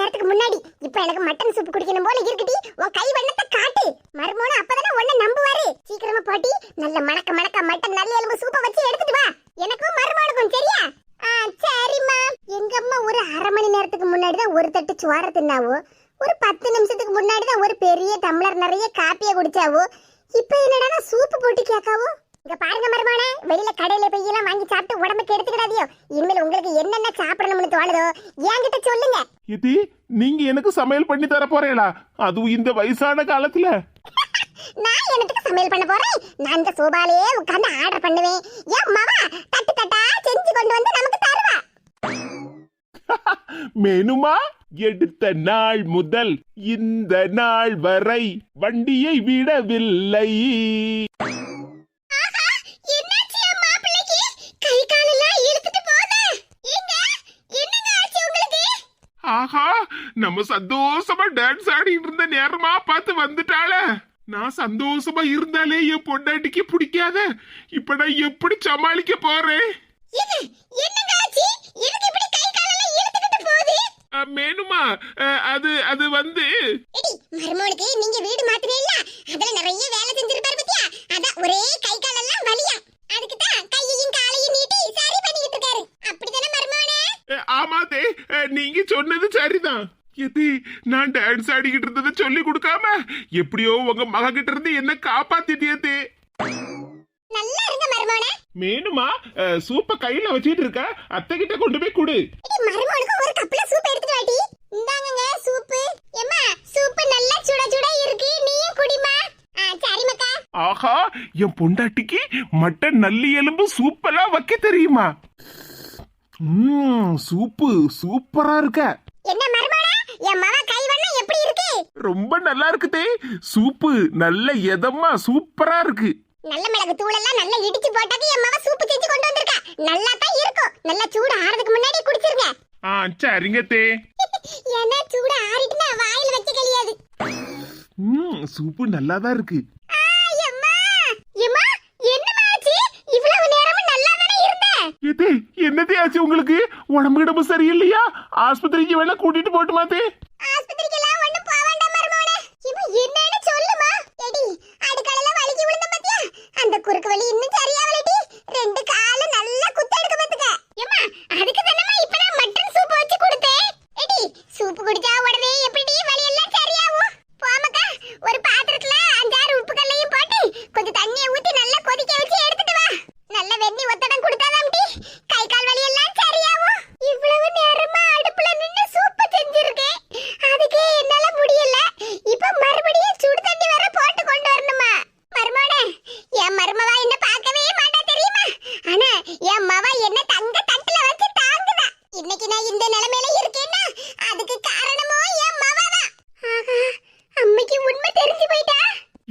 நேரத்துக்கு முன்னாடி இப்ப எனக்கு மட்டன் சூப் குடிக்கணும் போல இருக்குடி. உன் கை வண்ணத்தை காட்டு. மர்மோன அப்பதானே உன்ன நம்புவாரு. சீக்கிரமா போட்டி. நல்ல மணக்க மணக்க மட்டன் நல்ல எலும்பு சூப்பை வச்சு எடுத்துட்டு வா. எனக்கும் மர்மோனுக்கும் சரியா? ஆ சரிம்மா. எங்க அம்மா ஒரு அரை மணி நேரத்துக்கு முன்னாடி தான் ஒரு தட்டு சுவார தின்னாவோ? ஒரு பத்து நிமிஷத்துக்கு முன்னாடி தான் ஒரு பெரிய டம்ளர் நிறைய காப்பியை குடிச்சாவோ? இப்ப என்னடா சூப்பு போட்டு கேட்காவோ? இங்க பாருங்க மருமான வெளியில கடையில போய் எல்லாம் வாங்கி சாப்பிட்டு உடம்புக்கு எடுத்துக்கிடாதியோ. இனிமேல் உங்களுக்கு என்னென்ன சாப்பிடணும்னு தோணுதோ என்கிட்ட சொல்லுங்க. இது சமையல் பண்ணி தர போறீங்களா அதுவும் இந்த வயசான காலத்துல. நான் என்னத்துக்கு சமையல் பண்ண போறேன்? நான் இந்த சோபாலேயே உட்கார்ந்து ஆர்டர் பண்ணுவேன். என் மாமா தட்டு தட்டா செஞ்சு கொண்டு வந்து நமக்கு தருவா. மெனுமா எடுத்த நாள் முதல் இந்த நாள் வரை வண்டியை விடவில்லை. என்னாச்சு என் மாப்பிள்ளைக்கு கை காலெல்லாம் இழுத்துட்டு போகுது ஏங்க என்னங்க ஆச்சு உங்களுக்கு ஆஹா நம்ம சந்தோஷமா டான்ஸ் ஆடிட்டு இருந்த நேரமா பார்த்து வந்துட்டாள. நான் சந்தோஷமா இருந்தாலே என் பொண்டாட்டிக்கு பிடிக்காத. இப்ப நான் எப்படி சமாளிக்க போறேன்? மேனுமா அது அது வந்து நீங்க வீடு மாத்தினீல்ல அதுல நிறைய வேலை செஞ்சிருப்பாரு பத்தியா அதான் ஒரே கை காலெல்லாம் வலியா அதுக்கு தான் கையையும் காலையும் நீட்டி சரி பண்ணிக்கிட்டு இருக்காரு அப்படிதானே மருமோனே அஹ், ஆமாதே அஹ், நீங்க சொன்னது சரிதான் எது நான் டான்ஸ் ஆடிக்கிட்டு இருந்ததை சொல்லி கொடுக்காம எப்படியோ உங்க மக கிட்ட இருந்து என்ன காப்பாத்திட்டியதே. நல்லா இருங்க மருமோனே. மேனுமா சூப்ப கையில வச்சிட்டு இருக்க அத்தை கிட்ட கொண்டு போய் கொடு. மருமோனுக்கு ஒரு கப்ல சூப் எடுத்துட்டு வாடி. இந்தாங்கங்க சூப்பு. எம்மா சூப்பு நல்லா சுட சுட இருக்கு. நீயும் குடிமா ஆஹா என் பொண்டாட்டிக்கு மட்டன் நல்லி எலும்பு சூப்பெல்லாம் வைக்க தெரியுமா? சூப்பு சூப்பரா இருக்க என்ன மருமோனே என் மவ கை வண்ணம் எப்படி இருக்கு ரொம்ப நல்லா இருக்குதே சூப்பு நல்ல எதமா சூப்பரா இருக்கு. நல்ல மிளகு தூள் எல்லாம் நல்லா இடிச்சு போட்டாக்க என் மவ சூப்பு செஞ்சு கொண்டு வந்திருக்கா. நல்லா தான் இருக்கும் நல்லா சூடு ஆறதுக்கு முன்னாடி குடிச்சிருங்க. ஆ சரிங்க தே. ஏன்னா சூடு ஆறிட்டுனா வாயில வச்சு கழியாது. ம் சூப்பு நல்லா தான் இருக்கு என்னதே ஆச்சு? உங்களுக்கு? உடம்பு கிடம்பு சரியில்லையா? ஆஸ்பத்திரிக்கு வேணா கூட்டிட்டு போட்டுமா தே ஆஸ்பத்திரிக்கெல்லாம் ஒண்ணும் போக வேண்டாம் மருமோனே இவ என்னன்னு சொல்லுமா எடி அடுக்கலையில வலிக்கு விழுந்த பாத்தியா அந்த குறுக்கு வலி இன்னும் சரியாவலடி ரெண்டு கால நல்லா குத்து எடுக்க பாத்துக்க ஏமா அதுக்கு தானமா இப்ப நான் மட்டன் சூப் வச்சு கொடுத்தேன் எடி சூப் குடிச்சா உடனே எப்படி வலி எல்லாம் சரியாகும் போமக்கா ஒரு பாத்திரத்துல அஞ்சாறு உப்பு கல்லையும் போட்டு கொஞ்சம் தண்ணியை ஊத்தி நல்லா கொதிக்க வச்சு எடுத்துட்டு வா நல்ல வெண்ணி ஒத்தடம் கொடுத்தாதாம்டி கை கால் வலி எல்லாம் சரியாகும் இவ்வளவு நேரமா அடுப்புல நின்னு சூப்பு செஞ்சிருக்கேன் அதுக்கே என்னால முடியல இப்ப மறுபடியும் சுடு தண்ணி வேற போட்டு கொண்டு வரணுமா மருமோனே என் மருமவா என்ன பார்க்கவே மாட்டா தெரியுமா ஆனா என் மவ என்ன தங்க தட்டுல வச்சு தாங்குதா இன்னைக்கு நான் இந்த நிலைமையில இருக்கேன்னா அதுக்கு காரணமும் என் மவதான் ஆஹா அம்மைக்கு உண்மை தெரிஞ்சு போயிட்டா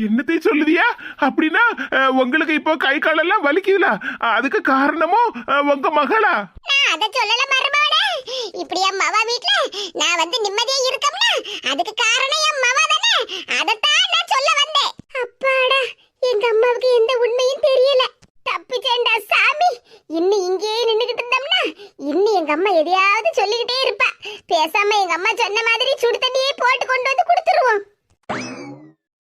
என்னத்தை சொல்லுதியா அப்படின்னா அஹ், உங்களுக்கு இப்போ கை காலெல்லாம் வலிக்குதுல. அதுக்கு காரணமும் உங்க மகளா? அத சொல்லல மருமகளே. இப்படி அம்மாவா வீட்ல நான் வந்து நிம்மதியா இருக்கம்னா அதுக்கு காரணம் என் மவ தானே அதத்தான் நான் சொல்ல வந்தேன் அப்பாடா எங்க அம்மாவுக்கு எந்த உண்மையும் தெரியல தப்பிச்சேன்டா சாமி இன்னும் இங்கேயே நின்னுகிட்டு இருந்தோம்னா இன்னும் எங்க அம்மா எதையாவது சொல்லிக்கிட்டே இருப்பா பேசாம எங்க அம்மா சொன்ன மாதிரி சுடு தண்ணியே போட்டு கொண்டு வந்து கொடுத்துருவோம்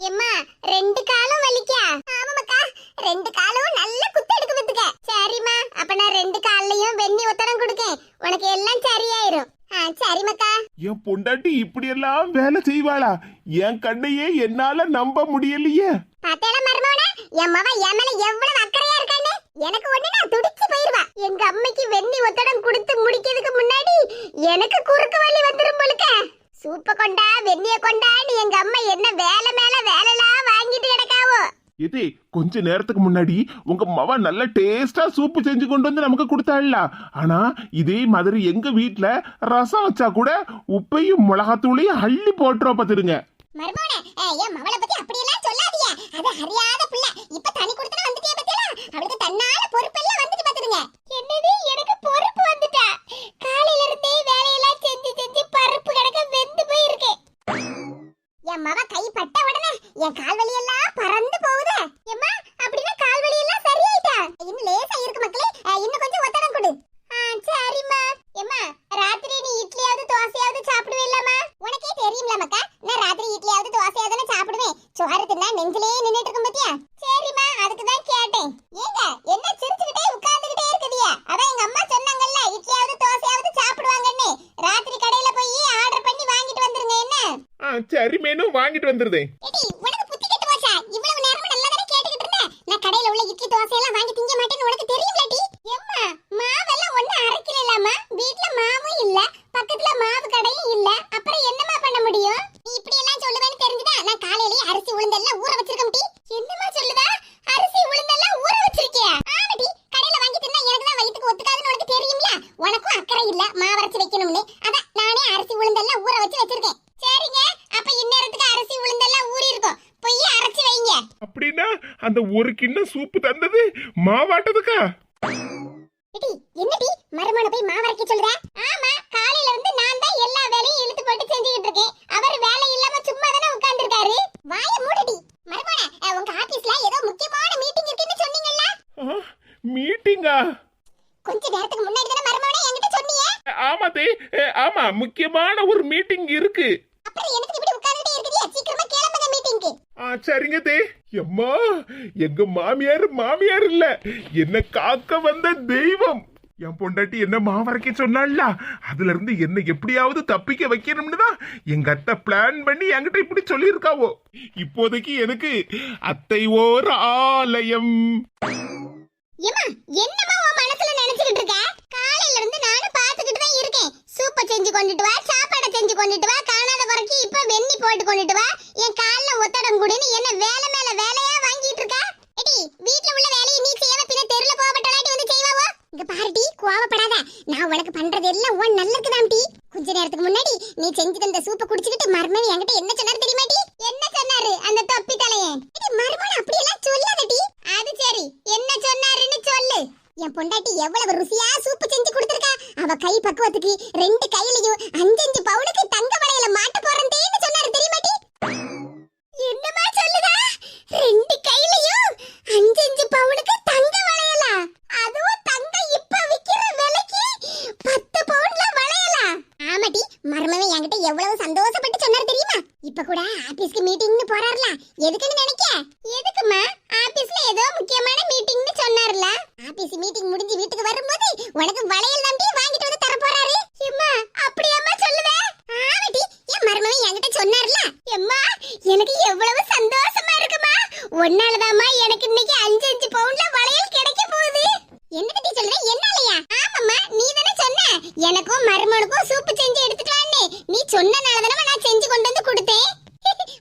எம்மா ரெண்டு காலும் வலிக்கா ஆமாக்கா ரெண்டு காலும் நல்ல குத்து எடுக்க பத்துக்க சரிம்மா அப்ப நான் ரெண்டு கால்லையும் வெண்ணி ஒத்தடம் கொடுக்கேன் உனக்கு எல்லாம் சரியாயிரும் ஆ சரிம்மாக்கா என் பொண்டாட்டி இப்படியெல்லாம் வேலை செய்வாளா? என் கண்ணையே என்னால நம்ப முடியலையே. பாத்தேல மருமவனே என் மவ என் மேல எவ்வளவு அக்கறையா இருக்கான்னு எனக்கு ஒண்ணு நான் துடிச்சு போயிருவா. எங்க அம்மைக்கு வெண்ணி ஒத்தடம் கொடுத்து முடிக்கிறதுக்கு முன்னாடி எனக்கு குறுக்கு வலி வந்துரும் போலுக்க. சூப்ப கொண்டா வெண்ணிய கொண்டான்னு எங்க அம்மா என்ன வேலை மேல வேலைலாம் வாங்கிட்டு கிடக்காவோ. இது கொஞ்ச நேரத்துக்கு முன்னாடி உங்க மவ நல்ல டேஸ்டா சூப்பு செஞ்சு கொண்டு வந்து நமக்கு கொடுத்தாள்ல. ஆனா இதே மாதிரி எங்க வீட்ல ரசம் வச்சா கூட உப்பையும் மிளகாத்தூளையும் அள்ளி போட்டுறோம் பாத்துருங்க. என்னது? எனக்கு பொறுப்பு வந்துட்டா. காலையில இருந்தே என் மவ கை பட்ட உடனே என் கால் வலி எல்லாம் பறந்து போகுது. எம்மா அப்படின்னா கால் வலி எல்லாம் சரியாயிட்டா? இன்னும் லேசா இருக்கு மக்கள் அஹ், இன்னும் கொஞ்சம் ஒத்தடம் கொடு ஆ, சரிம்மா எம்மா ராத்திரி நீ இட்லியாவது தோசையாவது சாப்பிடுவே இல்லாமா சரி மேனு வாங்கிட்டு வந்துருதேன் ஏடி உனக்கு புத்தி கெட்டு போச்சா இவ்வளவு நேரமா நல்லா தானே கேட்டுக்கிட்டு இருந்த? நான் கடையில உள்ள இட்லி தோசை எல்லாம் வாங்கி திங்க மாட்டேன்னு உனக்கு தெரியும்லடி எம்மா மாவெல்லாம் ஒண்ணு அரைக்கலாமா வீட்ல மாவும் இல்ல பக்கத்துல மாவு கடையும் இல்ல அப்புறம் என்னமா பண்ண முடியும் நீ இப்படி எல்லாம் சொல்லுவேன்னு தெரிஞ்சுதா நான் காலையிலேயே அரிசி உளுந்தெல்லாம் ஊற வச்சிருக்கேன் டி என்னமா சொல்லுதா அரிசி உளுந்தெல்லாம் ஊற வச்சிருக்கியா ஆமாடி கடையில வாங்கி தின்னா எனக்கு தான் வயித்துக்கு ஒத்துக்காதுன்னு உனக்கு தெரியும்ல உனக்கும் அக்கறை இல்ல மாவு அரைச்சு வைக்கணும்னு அதான் நானே அரிசி உளுந்தெல்லாம் ஊற வச்சு வச்சிருக்கேன் சரிங்க அப்ப இந்நேரத்துக்கு அரிசி உளுந்தெல்லாம் ஊறி இருக்கும் போய் அரைச்சு வைங்க அப்படின்னா அந்த ஒரு கிண்ணம் சூப்பு தந்தது மாவாட்டதுக்கா? என்னடி? மருமன போய் மாவரைக்க சொல்ற? ஆமா காலையில இருந்து நான் தான் எல்லா வேலையும் இழுத்து போட்டு செஞ்சுக்கிட்டு இருக்கேன். அவர் வேலை இல்லாம சும்மா தானே உட்கார்ந்திருக்காரு? வாய மூடுடி. மருமன உங்க ஆபீஸ்ல ஏதோ முக்கியமான மீட்டிங் இருக்குன்னு சொன்னீங்கல்ல? மீட்டிங்கா கொஞ்ச நேரத்துக்கு முன்னாடி தானே மருமன என்கிட்ட சொன்னீங்க? ஆமா தே ஆமா முக்கியமான ஒரு மீட்டிங் இருக்கு. அப்புறம் எனக்கு இப்படி உட்கார்ந்துட்டே இருக்குதியா சீக்கிரமா கிளம்புங்க மீட்டிங்க்கு ஆ சரிங்க தே. எம்மா எங்க மாமியார் மாமியார் இல்ல. என்ன காக்க வந்த தெய்வம். என் பொண்டாட்டி என்ன மாவரைக்க சொன்னாள்ல அதுல இருந்து என்ன எப்படியாவது தப்பிக்க வைக்கணும்னு தான் எங்க அத்தை பிளான் பண்ணி என்கிட்ட இப்படி சொல்லியிருக்காவோ. இப்போதைக்கு எனக்கு அத்தை ஓர் ஆலயம். ஏமா என்னமா உன் மனசுல நினைச்சுக்கிட்டு இருக்க? காலையில இருந்து நானும் பாத்துக்கிட்டு தான் இருக்கேன். சூப்ப செஞ்சு கொண்டுட்டு வா சாப்பாடை செஞ்சு கொண்டுட்டு வா காணாத குறைக்கு இப்ப வெண்ணி போட்டு கொண்டுட்டு வா. கூடன்னு என்ன வேலை மேல வேலையா வாங்கிட்டு இருக்கா? எடி வீட்ல உள்ள வேலையை நீ செய்யாம பின்ன தெருல போகப்பட்டலாட்டி வந்து செய்வாவோ? இங்க பாருடி கோவப்படாத. நான் உனக்கு பண்றது எல்லாம் உன் நல்லதுக்கு தான் டி. கொஞ்ச நேரத்துக்கு முன்னாடி நீ செஞ்சு தந்த சூப்பை குடிச்சிட்டு மர்மன் என்கிட்ட என்ன சொன்னாரு தெரியுமா டி? என்ன சொன்னாரு அந்த தொப்பி தலையன்? மர்மன் அப்படி எல்லாம் சொல்லாதடி அது சரி என்ன சொன்னாருன்னு சொல்லு. என் பொண்டாட்டி எவ்வளவு ருசியா சூப்பு செஞ்சு கொடுத்துருக்கா. அவ கை பக்குவத்துக்கு ரெண்டு கையிலையும் அஞ்சஞ்சு பவுனுக்கு தங்க வளையல மாட்ட போறேன்னு ரெண்டு கையிலயும் அஞ்சஞ்சு பவுனுக்கு தங்க வளையலாம் அதுவும் தங்க இப்ப விக்கிற விலைக்கு பத்து பவுன்ல வளையலாம் ஆமாடி மருமவன் என்கிட்ட எவ்வளவு சந்தோஷப்பட்டு சொன்னார் தெரியுமா? இப்ப கூட ஆபீஸ்க்கு மீட்டிங்னு போறாருல. எதுக்குன்னு நினைக்க? எதுக்குமா ஆபீஸ்ல ஏதோ முக்கியமான மீட்டிங்னு சொன்னார்ல. ஆபீஸ் மீட்டிங் முடிஞ்சு வீட்டுக்கு வரும்போது உனக்கு வளையல் நம்பி வாங்கிட்டு வந்து தர போறாரு எம்மா அப்படியாம்மா சொல்லுவ ஆமாடி என் மருமவன் என்கிட்ட சொன்னார்ல எம்மா எனக்கு எவ்வளவு சந்தோஷமா இருக்குமா ஒன்னாலதாம்மா எனக்கு இன்னைக்கு அஞ்சு அஞ்சு பவுன்ல வளையல் கிடைக்க போகுது என்ன பத்தி சொல்ற என்னாலயா ஆமாம்மா நீ தானே சொன்ன எனக்கும் மருமனுக்கும் சூப்பு செஞ்சு எடுத்துட்டு வான்னு நீ சொன்னனால தானே நான் செஞ்சு கொண்டு வந்து கொடுத்தேன்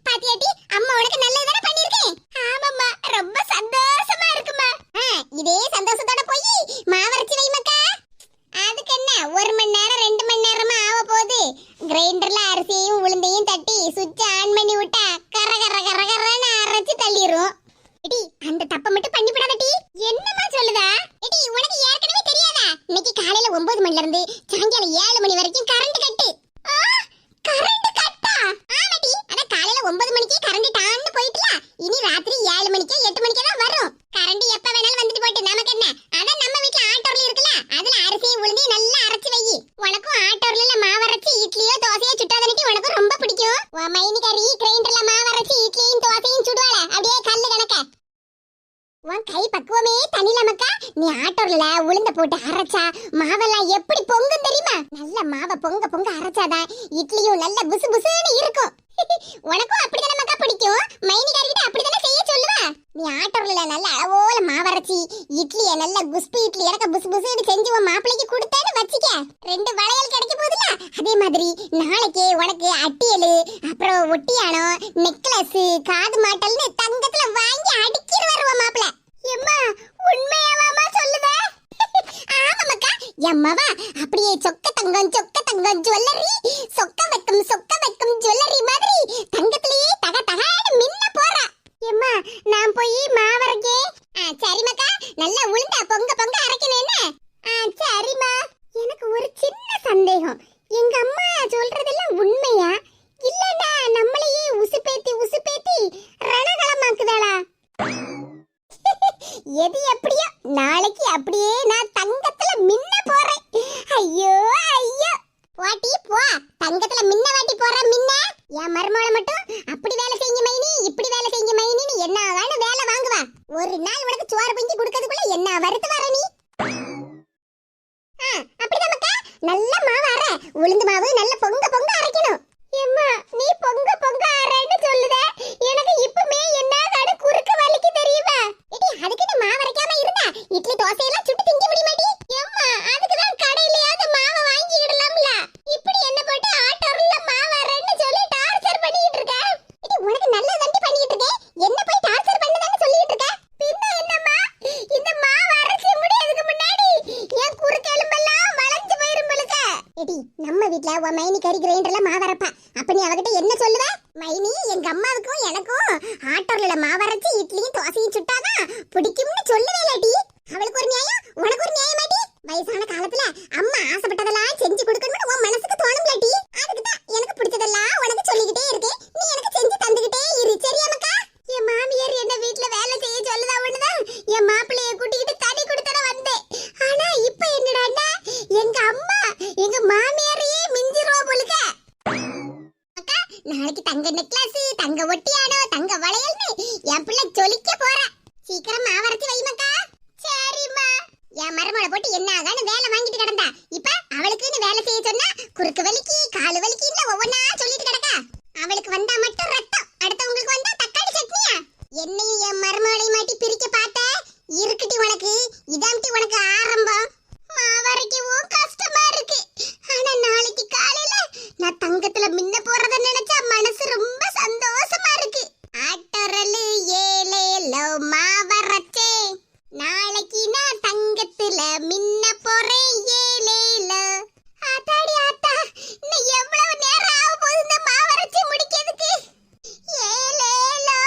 பாத்தியாட்டி அம்மா உனக்கு நல்லது தானே பண்ணிருக்கேன் ஆமாம்மா ரொம்ப சந்தோஷமா இருக்குமா ஆ, இதே சந்தோஷத்தோட போய் மாவரைச்சு வை மக்கா அதுக்கு என்ன ஒரு மணி நேரம் ரெண்டு மணி நேரமா ஆக போகுது கிரைண்டர்ல அரிசியையும் உளுந்தையும் தட்டி சுவிட்ச் ஆன் பண்ணி விட்டா கர கர கர கரன்னு அரைச்சு தள்ளிரும் எடி அந்த தப்ப மட்டும் பண்ணி விடாதடி என்னமா சொல்லுதா எடி உனக்கு ஏற்கனவே தெரியாதா இன்னைக்கு காலையில ஒன்பது மணில இருந்து சாயங்காலம் ஏழு மணி வரைக்கும் கரண்ட் கட்டு கரண்ட் கட்டா ஆமாடி அட காலையில ஒன்பது மணிக்கே கரண்ட் டான்னு போயிட்டுல இனி ராத்திரி ஏழு மணிக்கு எட்டு மணிக்கு தான் வரும். கரண்ட் எப்ப வேணாலும் வந்துட்டு போட்டு நமக்கு என்ன? அதான் நம்ம வீட்ல ஆட்டோர்ல இருக்குல்ல அதுல அரிசி உளுந்து நல்லா அரைச்சு வை. உனக்கும் ஆட்டோர்ல மாவு அரைச்சு இட்லியோ தோசையோ சுட்டாதனைக்கு உனக்கும் ரொம்ப பிடிக்கும். உன் மைனி கறி கிரைண்டர்ல மாவு அரைச்சு இட்லியும் தோசையும் சுடுவாள அப்படியே கல்லு கணக்க உன் கை பக்குவமே தனில மக்கா நீ ஆட்டோர்ல உளுந்த போட்டு அரைச்சா மாவெல்லாம் எப்படி பொங்கும் தெரியுமா? நல்ல மாவை பொங்க பொங்க அரைச்சாதான் இட்லியும் நல்ல புசு புசுன்னு இருக்கும். உனக்கும் அப்படிதானே மக்கா பிடிக்கும் மைனிகாரிட்ட அப்படிதானே செய்ய சொல்லுவா நீ ஆட்டோர்ல நல்ல அளவோல மாவரைச்சி இட்லிய நல்ல குஸ்பி இட்லி எனக்கு புசு புசுன்னு செஞ்சு உன் மாப்பிளைக்கு கொடுத்தேன்னு வச்சுக்க ரெண்டு வளையல் கிடைக்க போகுதுல அதே மாதிரி நாளைக்கு உனக்கு அட்டியலு அப்புறம் ஒட்டியானம் நெக்லஸ் காது மாட்டல்னு தங்கத்துல வாங்கி அடிக்கிடுவாரு உன் மாப்பிளை எம்மா உண்மையாவாமா சொல்லுதே ஆமாமக்கா எம்மவா? அப்படியே சொக்க தங்கம் சொக்க தங்கம் ஜுவல்லரி. சொக்க வைக்கும் சொக்க வைக்கும் ஜுவல்லரி மாதிரி தங்கத்திலேயே தக தகாடு மின்ன போறா. எம்மா நான் போய் மாவரைக்கே ஆ நல்லா உளுந்தா பொங்க பொங்க அரைக்கணும் என்ன? ஆ சரிம்மா. எனக்கு ஒரு சின்ன சந்தேகம். எங்க அம்மா சொல்றதெல்லாம் உண்மையா? இல்லடா நம்மளையே உசுப்பேத்தி உசுப்பேத்தி ரணகளமாக்குதாளா எது எப்படியோ நாளைக்கு அப்படியே நான் தங்கத்துல மின்ன ஐயோ ஐயோ. வாட்டி போ. தங்கத்துல மின்ன வாட்டி போற மின்ன. என் மருமகளை மட்டும் அப்படி வேலை செஞ்ச மைனி. இப்படி வேலை செஞ்ச மைனின்னு என்ன வேணும் வேலை வாங்குவா. ஒரு நாள் உனக்கு சோறு பொங்கி கொடுக்கறதுக்குள்ள என்ன வருத்து வர நீ? அப்படிதான் மக்கா. நல்ல மாவு அற. உளுந்து மாவு நல்ல பொங்க பொங்க அரைக்கணும். எம்மா நீ பொங்க பொங்க அரைன்னு சொல்லுத எனக்கு இப்பமே என்ன கடு குறுக்கு வலிக்கு தெரியுமா எடி அதுக்கு நீ மாவு அரைக்காம இருந்தா இட்லி தோசை எல்லாம் சுட்டு திங்க முடியுமாடி எம்மா அதுக்கு தான் கடையிலயாவது மாவை வாங்கிடலாம்ல இப்படி என்ன போட்டு ஆட்டோர்ல மாவு அரைன்னு சொல்லி டார்ச்சர் பண்ணிட்டு இருக்க எடி உனக்கு நல்ல தண்டி பண்ணிட்டு இருக்க என்ன போய் டார்ச்சர் பண்ணதான்னு சொல்லிட்டு இருக்க பின்ன என்னம்மா இந்த மாவு அரைச்சு முடியதுக்கு முன்னாடி என் குறுக்கு எலும்பெல்லாம் வளைஞ்சு போயிரும் போலுக்க எடி நம்ம வீட்ல உன் மைனி கறி கிரைண்டர்ல மாவு அரைப்பா அப்ப நீ அவகிட்ட என்ன சொல்லுவ? மைனி எங்க அம்மாவுக்கும் எனக்கும் ஆட்டோர்ல மாவரைச்சு இட்லியும் தோசை சுட்டாதான் பிடிக்கும்னு சொல்லுவே டி அவளுக்கு ஒரு நியாயம் உனக்கு ஒரு நியாயமாடி வயசான காலத்துல அம்மா ஆசைப்பட்டதெல்லாம் செஞ்சு கொடுக்கணும்னு உன் மனசுக்கு தோணும்ல டி அதுக்கு தான் எனக்கு பிடிச்சதெல்லாம் உனக்கு சொல்லிக்கிட்டே இருக்கேன் நீ எனக்கு செஞ்சு தந்துகிட்டே இரு சரியா மக்கா என் மாமியார் என்ன வீட்ல வேலை செய்ய சொல்லுதா ஒண்ணுதான் என் மாப்பிள்ளைய கூட்டிக்கிட்டு தனி கொடுத்தன வந்தேன் ஆனா இப்ப என்னடான்னா எங்க அம்மா எங்க மாமியாரையே மிஞ்சிருவா போலுக்க அக்கா நாளைக்கு தங்க நெக்லஸ் தங்க ஒட்டியானோ தங்க வளையல்னு என் பிள்ளை ஜொலிக்க போறா சீக்கிரம் மாவரைச்சு வைமக்கா சரிம்மா என் மருமகளை போட்டு என்ன ஆகான்னு வேலை வாங்கிட்டு கிடந்தா இப்ப அவளுக்குன்னு வேலை செய்ய சொன்னா குறுக்கு வலிக்கு காலு வலிக்குன்னு ஒவ்வொன்னா சொல்லிட்டு கிடக்கா அவளுக்கு வந்தா மட்டும் ரத்தம் அடுத்தவங்களுக்கு வந்தா தக்காளி சட்னியா என்னையும் என் மருமகளையும் மாட்டி பிரிக்க பார்த்த இருக்குட்டி உனக்கு இதாம்ட்டி உனக்கு ஆரம்பம் மாவரைக்கவும் கஷ்டமா இருக்கு ஆனா நாளைக்கு காலையில நான் தங்கத்துல மின்ன போறத நினைச்சா மனசு ரொம்ப சந்தோஷமா இருக்கு ஆட்டோரலு ஏலேலோ மாவரச்சே நாளைக்கு நான் தங்கத்துல மின்ன போறேன் ஏலேலோ ஆத்தாடி ஆத்தா இன்னும் எவ்வளவு நேரம் ஆக போகுது இந்த மாவரைச்சு முடிக்கிறதுக்கு ஏலேலோ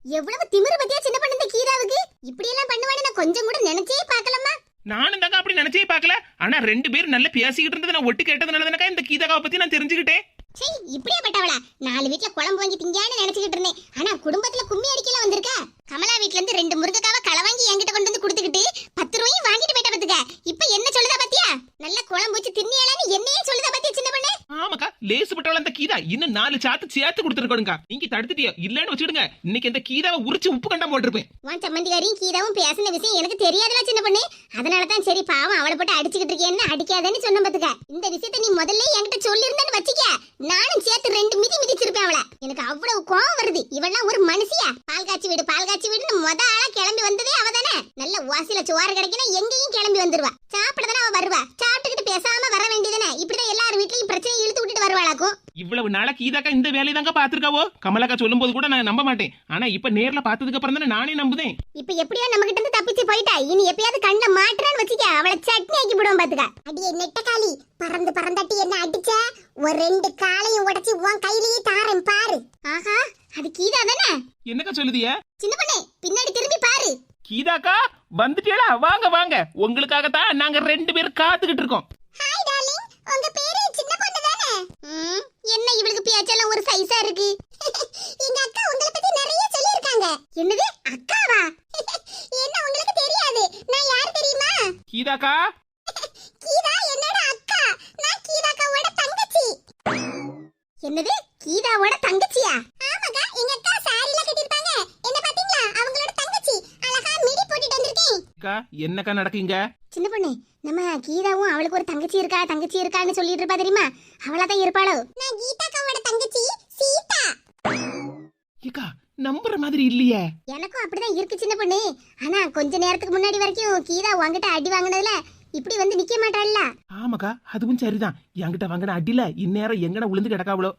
எவ்வளவு திமிரு பத்தியா சின்ன பண்ண இந்த கீராவுக்கு இப்படி எல்லாம் பண்ணுவான்னு நான் கொஞ்சம் கூட நினைச்சே பார்க்கலமா நானும் தாங்க அப்படி நினைச்சே பார்க்கல. ஆனா ரெண்டு பேரும் நல்லா பேசிக்கிட்டு இருந்தது நான் ஒட்டு கேட்டதுனால தானக்கா இந்த கீதாக்காவை பத்தி நான் தெரிஞ்சுக்கிட்டேன். சீ இப்படியே பட்டவளா? நாலு வீட்ல குழம்பு வாங்கி திங்கான்னு நினைச்சுக்கிட்டு இருந்தேன். ஆனா குடும்பத்துல கும்மி அடிக்கல வந்திருக்கா. கமலா வீட்ல இருந்து ரெண்டு முருங்கைக்காவை களை வாங்கி என்கிட்ட கொண்டு வந்து கொடுத்துக்கிட்டு பத்து ரூபாயும் வாங்கிட்டு போயிட்ட பத்துக்க இப்ப என்ன சொல்லுதா பாத்தியா நல்ல குழம்பு வச்சு தின்னியாலான்னு என்னையே சொல்லுதா பாத்தியா சின்ன பொண்ணு ஆமாக்கா லேசு பட்டவள அந்த கீதா? இன்னும் நாலு சாத்து சேர்த்து கொடுத்துருக்கோங்க நீங்க தடுத்துட்டியா? இல்லன்னு வச்சுடுங்க இன்னைக்கு இந்த கீதாவை உரிச்சு உப்பு கண்டம் போட்டிருப்பேன். உன் சம்மந்திகாரியும் கீதாவும் பேசின விஷயம் எனக்கு தெரியாதுல சின்ன பொண்ணு. அதனால தான் சரி பாவம் அவளை போட்டு அடிச்சுக்கிட்டு இருக்கேன்னு அடிக்காதேன்னு சொன்ன பாத்துக்க. இந்த விஷயத்தை நீ முதல்ல என்கிட்ட சொல்லியிருந்தேன்னு வச்சுக்க. நானும் சேர்த்து ரெண்டு மிதி மிதிச்சிருப்பேன் அவளை. எனக்கு அவ்வளவு கோவம் வருது. இவெல்லாம் ஒரு மனுஷியா? பால் காய்ச்சி வீடு பால் காய்ச்சி வீடுன்னு முத ஆளா கிளம்பி வந்ததே அவ தானே. நல்ல வாசில சோறு கிடைக்கணும் எங்கேயும் கிளம்பி வந்துருவா. சாப்பிட தானே அவ வருவா. சாப்பிட்டுக்கிட்டு பேசாம வர வேண்டியதானே இப்படிதான் எல்லார் வீட்லயும் பிரச்சனையை இழுத்து விட்டுட்டு வருவாளாக்கும் இவ்வளவு நாளா கீதாக்கா இந்த வேலையை தாங்க பாத்துருக்காவோ கமலாக்கா சொல்லும் போது கூட நான் நம்ப மாட்டேன். ஆனா இப்ப நேர்ல பார்த்ததுக்கு அப்புறம் தானே நானே நம்புதேன். இப்ப எப்படியோ நம்ம கிட்ட இருந்து தப்பிச்சு போயிட்டா இனி எப்பயாவது கண்ணுல மாட்டுறான்னு வச்சுக்க அவளை சட்னி ஆக்கி விடுவோம் பாத்துக்க. அடியே நெட்டக்காளி பறந்து பறந்தாட்டி என்ன அடிச்ச? ஒரு ரெண்டு காலையும் உடைச்சு உன் கையிலேயே தாரேன் பாரு. ஆஹா அது கீதா தானே? என்னக்கா சொல்லுதிய? சின்ன பண்ணே பின்னாடி திரும்பி பாரு. கீதாக்கா வந்துட்டியலா வாங்க வாங்க. உங்களுக்காகத்தான் நாங்க ரெண்டு பேரும் காத்துக்கிட்டு இருக்கோம் ஹாய் டார்லிங் உங்க பேரு சின்ன பொண்ணு தானே என்ன இவளுக்கு பேச்செல்லாம் ஒரு சைஸா இருக்கு. எங்க அக்கா உங்களை பத்தி நிறைய சொல்லிருக்காங்க என்னது? அக்காவா? என்ன உங்களுக்கு தெரியாது? நான் யார் தெரியுமா? கீதாக்கா? கீதா என்னோட அக்கா. நான் கீதாக்காவோட தங்கச்சி. என்னது? கீதாவோட தங்கச்சியா? ஆமாக்கா எங்க அக்கா சாரில கட்டிருப்பாங்க என்ன பாத்தீங்களா அவங்களோட தங்கச்சி. அழகா மிடி போட்டுட்டு வந்திருக்கேன். அக்கா என்னக்கா நடக்குங்க? சின்ன பொண்ணு நம்ம கீதாவும் அவளுக்கு ஒரு தங்கச்சி இருக்கா தங்கச்சி இருக்கான்னு சொல்லிட்டு இருப்பா தெரியுமா? அவளா தான் இருப்பாளோ? நான் கீதாக்காவோட தங்கச்சி. ஏக்கா நம்புற மாதிரி இல்லையே. எனக்கும் அப்படிதான் இருக்கு சின்ன பொண்ணு. ஆனா கொஞ்ச நேரத்துக்கு முன்னாடி வரைக்கும் கீதா உன்கிட்ட அடி வாங்கினதுல இப்படி வந்து நிக்க மாட்டாள்ல. ஆமாக்கா அதுவும் சரிதான். என்கிட்ட வாங்கின அடியில இந்நேரம் எங்கன உளுந்து கிடக்காவளோ.